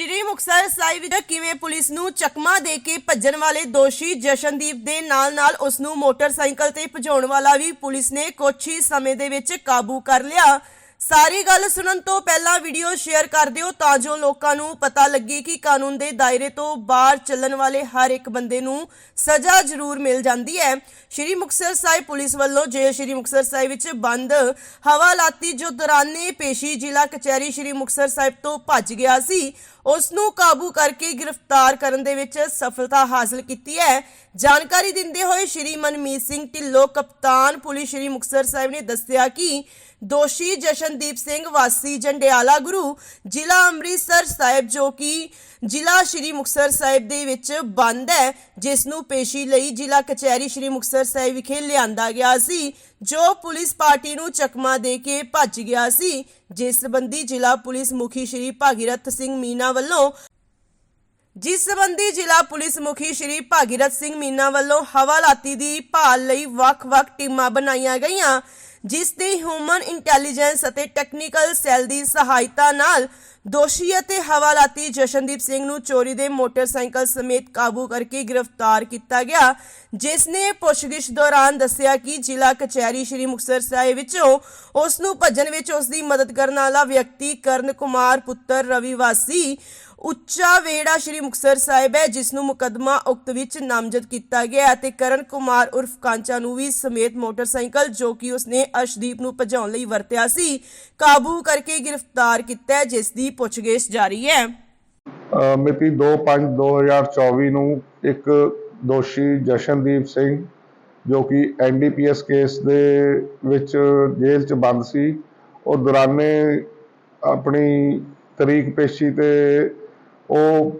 ਸ਼੍ਰੀ ਮੁਕਤਸਰ ਸਾਹਿਬ ਵਿੱਚ ਕਿਵੇਂ ਪੁਲਿਸ ਨੂੰ ਚਕਮਾ ਦੇ ਕੇ ਭੱਜਣ ਵਾਲੇ ਦੋਸ਼ੀ ਜਸ਼ਨਦੀਪ ਦੇ ਨਾਲ-ਨਾਲ ਉਸ ਨੂੰ ਮੋਟਰਸਾਈਕਲ ਤੇ ਭਜਾਉਣ ਵਾਲਾ ਵੀ ਪੁਲਿਸ ਨੇ ਕੁਝ ਹੀ ਸਮੇਂ ਦੇ ਵਿੱਚ ਕਾਬੂ ਕਰ ਲਿਆ। ਸਾਰੀ ਗੱਲ ਸੁਣਨ ਤੋਂ ਪਹਿਲਾਂ ਵੀਡੀਓ ਸ਼ੇਅਰ ਕਰ ਦਿਓ ਤਾਂ ਜੋ ਲੋਕਾਂ ਨੂੰ ਪਤਾ ਲੱਗੇ ਕਿ ਕਾਨੂੰਨ ਦੇ ਦਾਇਰੇ ਤੋਂ ਬਾਹਰ ਚੱਲਣ ਵਾਲੇ ਹਰ ਇੱਕ ਬੰਦੇ ਨੂੰ ਸਜ਼ਾ ਜ਼ਰੂਰ ਮਿਲ ਜਾਂਦੀ ਹੈ। ਸ਼੍ਰੀ ਮੁਕਤਸਰ ਸਾਹਿਬ ਪੁਲਿਸ ਵੱਲੋਂ ਜੇਲ੍ਹ ਸ਼੍ਰੀ ਮੁਕਤਸਰ ਸਾਹਿਬ ਵਿੱਚ ਬੰਦ ਹਵਾਲਾਤੀ ਜੋ ਦੌਰਾਨੇ ਪੇਸ਼ੀ ਜ਼ਿਲ੍ਹਾ ਕਚਹਿਰੀ ਸ਼੍ਰੀ ਮੁਕਤਸਰ ਸਾਹਿਬ ਤੋਂ ਭੱਜ ਗਿਆ ਸੀ, ਉਸ ਨੂੰ ਕਾਬੂ ਕਰਕੇ ਗ੍ਰਿਫਤਾਰ ਕਰਨ ਦੇ ਵਿੱਚ ਸਫਲਤਾ ਹਾਸਲ ਕੀਤੀ ਹੈ। ਜਾਣਕਾਰੀ ਦਿੰਦੇ ਹੋਏ ਸ਼੍ਰੀ ਮਨਮੀਤ ਸਿੰਘ ਢਿੱਲੋਂ ਕਪਤਾਨ ਪੁਲਿਸ ਸ਼੍ਰੀ ਮੁਕਤਸਰ ਸਾਹਿਬ ਨੇ ਦੱਸਿਆ ਕਿ ਦੋਸ਼ੀ ਜਸ਼ਨਦੀਪ ਸਿੰਘ ਵਾਸੀ ਜੰਡਿਆਲਾ ਗੁਰੂ, ਜ਼ਿਲ੍ਹਾ ਅੰਮ੍ਰਿਤਸਰ ਸਾਹਿਬ, ਜੋ ਕਿ ਜ਼ਿਲ੍ਹਾ ਸ਼੍ਰੀ ਮੁਕਤਸਰ ਸਾਹਿਬ ਦੇ ਵਿੱਚ ਬੰਦ ਹੈ ਜਿਸ ਨੂੰ ਪੇਸ਼ੀ ਲਈ ਜ਼ਿਲ੍ਹਾ ਕਚਹਿਰੀ ਸ਼੍ਰੀ ਮੁਕਤਸਰ ਸਾਹਿਬ ਵਿਖੇ ਲਿਆਂਦਾ ਗਿਆ ਸੀ, ਜੋ ਪੁਲਿਸ ਪਾਰਟੀ ਨੂੰ ਚਕਮਾ ਦੇ ਕੇ ਭੱਜ ਗਿਆ ਸੀ, ਜਿਸ ਸੰਬੰਧੀ ਜ਼ਿਲ੍ਹਾ ਪੁਲਿਸ ਮੁਖੀ ਸ਼੍ਰੀ ਭਾਗੀਰਥ ਸਿੰਘ ਮੀਨਾ ਵੱਲੋਂ ਜਿਸ ਸੰਬੰਧੀ ਜ਼ਿਲ੍ਹਾ ਪੁਲਿਸ ਮੁਖੀ ਸ਼੍ਰੀ ਭਾਗੀਰਥ ਸਿੰਘ ਮੀਨਾ ਵੱਲੋਂ ਹਵਾਲਾਤੀ ਦੀ ਭਾਲ ਲਈ ਵੱਖ-ਵੱਖ ਟੀਮਾਂ ਬਣਾਈਆਂ ਗਈਆਂ ਜਿਸ ਦੀ ਹਿਊਮਨ ਇੰਟੈਲੀਜੈਂਸ ਅਤੇ ਟੈਕਨੀਕਲ ਸੈੱਲ ਦੀ ਸਹਾਇਤਾ ਨਾਲ ਦੋਸ਼ੀ ਅਤੇ ਹਵਾਲਾਤੀ ਜਸ਼ਨਦੀਪ ਸਿੰਘ ਨੂੰ ਚੋਰੀ ਦੇ ਮੋਟਰਸਾਈਕਲ ਸਮੇਤ ਕਾਬੂ ਕਰਕੇ ਗ੍ਰਿਫਤਾਰ ਕੀਤਾ ਗਿਆ, ਜਿਸ ਨੇ ਪੁੱਛਗਿੱਛ ਦੌਰਾਨ ਦੱਸਿਆ ਕਿ ਜ਼ਿਲ੍ਹਾ ਕਚਹਿਰੀ ਸ਼੍ਰੀ ਮੁਕਤਸਰ ਸਾਹਿਬ ਵਿੱਚੋਂ ਉਸ ਨੂੰ ਭੱਜਣ ਵਿੱਚ ਉਸ ਦੀ ਮਦਦ ਕਰਨ ਵਾਲਾ ਵਿਅਕਤੀ ਕਰਨ ਕੁਮਾਰ ਪੁੱਤਰ ਰਵੀ ਵਾਸੀ ਉੱਚਾ ਵੇੜਾ ਸ਼੍ਰੀ ਮੁਕਤਸਰ ਸਾਹਿਬ ਹੈ, ਜਿਸ ਨੂੰ ਮੁਕੱਦਮਾ ਉਕਤ ਵਿੱਚ ਨਾਮਜ਼ਦ ਕੀਤਾ ਗਿਆ ਅਤੇ ਕਰਨ ਕੁਮਾਰ ਉਰਫ ਕਾਂਚਾ ਨੂੰ ਵੀ ਸਮੇਤ ਮੋਟਰਸਾਈਕਲ ਜੋ ਕਿ ਉਸਨੇ ਅਰਸ਼ਦੀਪ ਨੂੰ ਭਜਾਉਣ ਲਈ ਵਰਤਿਆ ਸੀ, ਕਾਬੂ ਕਰਕੇ ਗ੍ਰਿਫਤਾਰ ਕੀਤਾ ਜਿਸ ਦੀ ਪੁੱਛਗਿੱਛ ਜਾਰੀ ਹੈ। ਅ, ਮਿਤੀ 2/5/2024 ਨੂੰ ਇੱਕ ਦੋਸ਼ੀ ਜਸ਼ਨਦੀਪ ਸਿੰਘ ਜੋ ਕਿ ਐਨਡੀਪੀਐਸ ਕੇਸ ਦੇ ਵਿੱਚ ਜੇਲ੍ਹ 'ਚ ਬੰਦ ਸੀ ਉਹ ਦੌਰਾਨੇ ਆਪਣੀ ਤਰੀਕ ਪੇਸ਼ੀ ਤੇ ਉਹ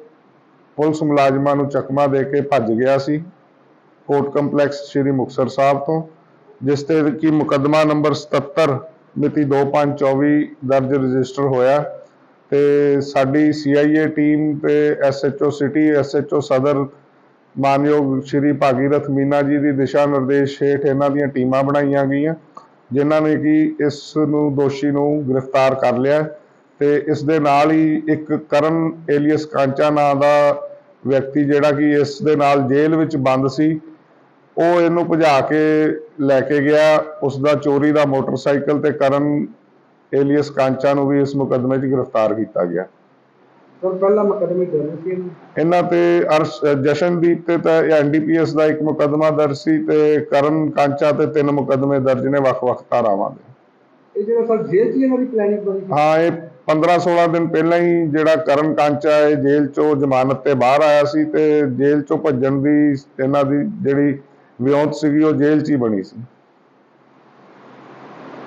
ਪੁਲਿਸ ਮੁਲਾਜ਼ਮਾਂ ਨੂੰ ਚਕਮਾ ਦੇ ਕੇ ਭੱਜ ਗਿਆ ਸੀ ਕੋਰਟ ਕੰਪਲੈਕਸ ਸ਼੍ਰੀ ਮੁਕਤਸਰ ਸਾਹਿਬ ਤੋਂ ਜਿਸ ਤੇ ਕਿ ਮੁਕੱਦਮਾ ਨੰਬਰ 77 ਮਿਤੀ 2/5/24 ਦਰਜ ਰਜਿਸਟਰ ਹੋਇਆ। ਤੇ ਸਾਡੀ ਸੀਆਈਏ ਟੀਮ ਤੇ ਐਸਐਚਓ ਸਿਟੀ ਐਸਐਚਓ ਸਦਰ, ਮਾਨਯੋਗ ਸ਼੍ਰੀ ਭਾਗੀਰਥ ਮੀਨਾ ਜੀ ਦੀ ਦਿਸ਼ਾ ਨਿਰਦੇਸ਼ ਹੇਠ ਇਹਨਾਂ ਦੀਆਂ ਟੀਮਾਂ ਬਣਾਈਆਂ ਗਈਆਂ, ਜਿਨ੍ਹਾਂ ਨੇ ਕਿ ਇਸ ਨੂੰ ਦੋਸ਼ੀ ਨੂੰ ਗ੍ਰਿਫਤਾਰ ਕਰ ਲਿਆ ਤੇ ਇਸ ਦੇ ਨਾਲ ਹੀ ਇੱਕ ਕਰਨ ਏਲੀਅਸ ਕਾਂਚਾ ਨਾਂ ਦਾ ਵਿਅਕਤੀ ਜਿਹੜਾ ਕਿ ਇਸ ਦੇ ਨਾਲ ਜੇਲ੍ਹ ਵਿੱਚ ਬੰਦ ਸੀ, ਉਹ ਇਹਨੂੰ ਭਜਾ ਕੇ ਲੈ ਕੇ ਗਿਆ ਉਸ ਦਾ ਚੋਰੀ ਦਾ ਮੋਟਰਸਾਈਕਲ ਤੇ ਕਰਨ ਏਲੀਅਸ ਕਾਂਚਾ ਨੂੰ ਵੀ ਇਸ ਮੁਕੱਦਮੇ 'ਚ ਗ੍ਰਿਫਤਾਰ ਕੀਤਾ ਗਿਆ। ਸਰ ਪਹਿਲਾ ਮੁਕਦਮੇ ਦਰਜ ਸੀ। ਇਹਨੂੰ। ਤੇ ਅਰਸ਼ ਜਸ਼ਨਦੀਪ ਤੇ ਤਾਂ ਐਨਡੀਪੀਐਸ ਦਾ ਇੱਕ ਮੁਕੱਦਮਾ ਦਰਜ ਸੀ ਤੇ ਕਰਨ ਕਾਂਚਾ ਤੇ ਤਿੰਨ ਮੁਕੱਦਮੇ ਦਰਜ ਨੇ ਵੱਖ-ਵੱਖ ਧਾਰਾਵਾਂ ਦੇ। ਇਹ ਜਿਹੜਾ ਸਰ ਜੇਲ੍ਹ 'ਚ ਇਹਨਾਂ ਦੀ ਪਲੈਨਿੰਗ ਬਣੀ ਸੀ? ਹਾਂ ਇਹ 15-16 ਦਿਨ ਪਹਿਲਾਂ ਹੀ ਜਿਹੜਾ ਕਰਨ ਕਾਂਚਾ ਹੈ ਜੇਲ੍ਹ ਚੋਂ ਜ਼ਮਾਨਤ ਤੇ ਬਾਹਰ ਆਇਆ ਸੀ ਤੇ ਜੇਲ੍ਹ ਚੋਂ ਭੱਜਣ ਦੀ ਇਹਨਾਂ ਦੀ ਜਿਹੜੀ ਵਿਉਂਤ ਸੀਗੀ ਉਹ ਜੇਲ੍ਹ 'ਚ ਹੀ ਬਣੀ ਸੀ।